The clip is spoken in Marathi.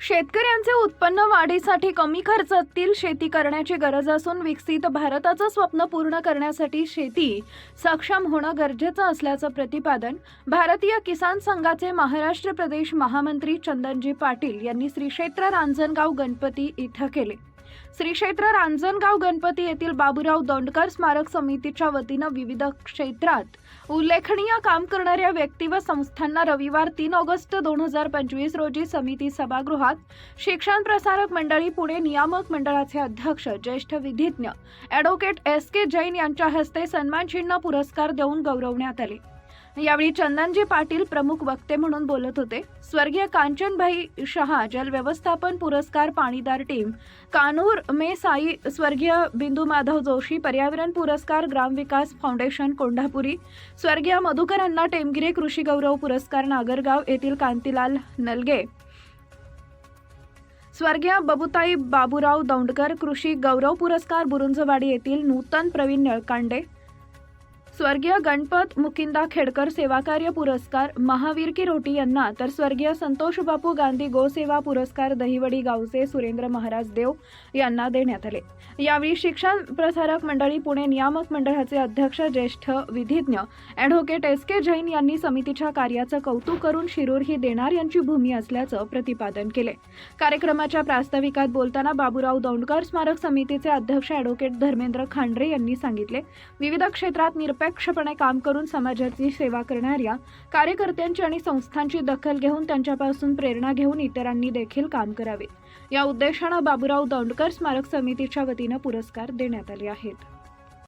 शेतकऱ्यांचे उत्पन्न वाढीसाठी कमी खर्चातील शेती करण्याची गरज असून विकसित भारताचं स्वप्न पूर्ण करण्यासाठी शेती सक्षम होणं गरजेचं असल्याचं प्रतिपादन भारतीय किसान संघाचे महाराष्ट्र प्रदेश महामंत्री चंदनजी पाटील यांनी श्री क्षेत्र रांजणगाव गणपती इथं केले. श्री क्षेत्र रांजणगाव गणपती येथील बाबूराव दोंडकर स्मारक समितीच्या वतीनं विविध क्षेत्रात उल्लेखनीय काम करणाऱ्या व्यक्ती व संस्थांना रविवार तीन ऑगस्ट दोन हजार पंचवीस रोजी समिती सभागृहात शिक्षण प्रसारक मंडळी पुणे नियामक मंडळाचे अध्यक्ष ज्येष्ठ विधिज्ञ ॲडव्होकेट एस के जैन यांच्या हस्ते सन्मानचिन्ह पुरस्कार देऊन गौरवण्यात आले. यावेळी चंदनजी पाटील प्रमुख वक्ते म्हणून बोलत होते. स्वर्गीय कांचनभाई शहा जलव्यवस्थापन पुरस्कार पाणीदार टीम कानूर मे साई स्वर्गीय बिंदू माधव जोशी पर्यावरण पुरस्कार ग्रामविकास फाउंडेशन कोंढापुरी स्वर्गीय मधुकर अण्णा टेमगिरे कृषी गौरव पुरस्कार नागरगाव येथील कांतीलाल नलगे. स्वर्गीय बबुताई बाबूराव दौंडकर कृषी गौरव पुरस्कार बुरुंजवाडी येथील नूतन प्रवीण नळकांडे. स्वर्गीय गणपत मुकिंदा खेडकर सेवाकार्य पुरस्कार महावीर की रोटी यांना तर स्वर्गीय संतोष बापू गांधी गोसेवा पुरस्कार दहिवडी गावचे सुरेंद्र महाराज देव यांना देण्यात आले. यावेळी शिक्षण प्रसारक मंडळी पुणे नियामक मंडळाचे अध्यक्ष ज्येष्ठ विधिज्ञ ॲडव्होकेट एस के जैन यांनी समितीच्या कार्याचं कौतुक करून शिरूर ही देणार यांची भूमी असल्याचं प्रतिपादन केले. कार्यक्रमाच्या प्रास्ताविकात बोलताना बाबूराव दौंडकर स्मारक समितीचे अध्यक्ष ॲडव्होकेट धर्मेंद्र खांडरे यांनी सांगितले. विविध क्षेत्रात निष्पक्षपणे काम करून समाजाची सेवा करणाऱ्या कार्यकर्त्यांची आणि संस्थांची दखल घेऊन त्यांच्यापासून प्रेरणा घेऊन इतरांनी देखील काम करावे. या उद्देशानं बाबूराव दौंडकर स्मारक समितीच्या वतीनं पुरस्कार देण्यात आले आहेत.